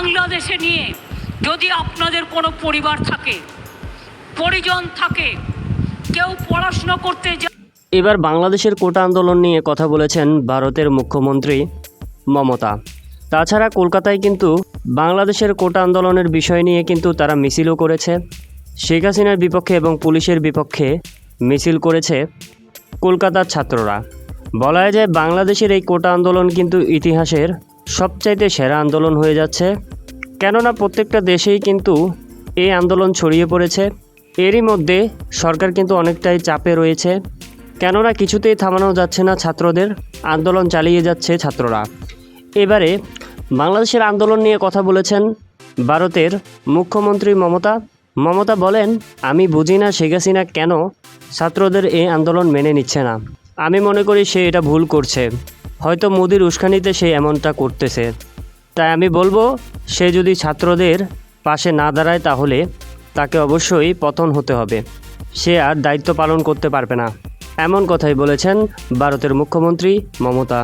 বাংলাদেশে নিয়ে যদি আপনাদের কোনো পরিবার থাকে, পরিজন থাকে, কেউ পড়াশুনো করতে এবার বাংলাদেশের কোটা আন্দোলন নিয়ে কথা বলেছেন ভারতের মুখ্যমন্ত্রী মমতা। তাছাড়া কলকাতায় কিন্তু বাংলাদেশের কোটা আন্দোলনের বিষয় নিয়ে কিন্তু তারা মিছিলও করেছে। শেখ হাসিনার বিপক্ষে এবং পুলিশের বিপক্ষে মিছিল করেছে কলকাতার ছাত্ররা। বলা যায়, বাংলাদেশের এই কোটা আন্দোলন কিন্তু ইতিহাসের সবচাইতে সেরা আন্দোলন হয়ে যাচ্ছে। কেননা প্রত্যেকটা দেশেই কিন্তু এই আন্দোলন ছড়িয়ে পড়েছে। এরই মধ্যে সরকার কিন্তু অনেকটাই চাপে রয়েছে। কেননা কিছুতেই থামানো যাচ্ছে না ছাত্রদের, আন্দোলন চালিয়ে যাচ্ছে ছাত্ররা। এবারে বাংলাদেশের আন্দোলন নিয়ে কথা বলেছেন ভারতের মুখ্যমন্ত্রী মমতা। মমতা বলেন, আমি বুঝি না শেখ হাসিনা কেন ছাত্রদের এই আন্দোলন মেনে নিচ্ছে না। আমি মনে করি সে এটা ভুল করছে। হয়তো মোদির উস্কানিতে সে এমনটা করতেছে। তাই আমি বলব, সে যদি ছাত্রদের পাশে না দাঁড়ায় তাহলে তাকে অবশ্যই পতন হতে হবে। সে আর দায়িত্ব পালন করতে পারবে না। এমন কথাই বলেছেন ভারতের মুখ্যমন্ত্রী মমতা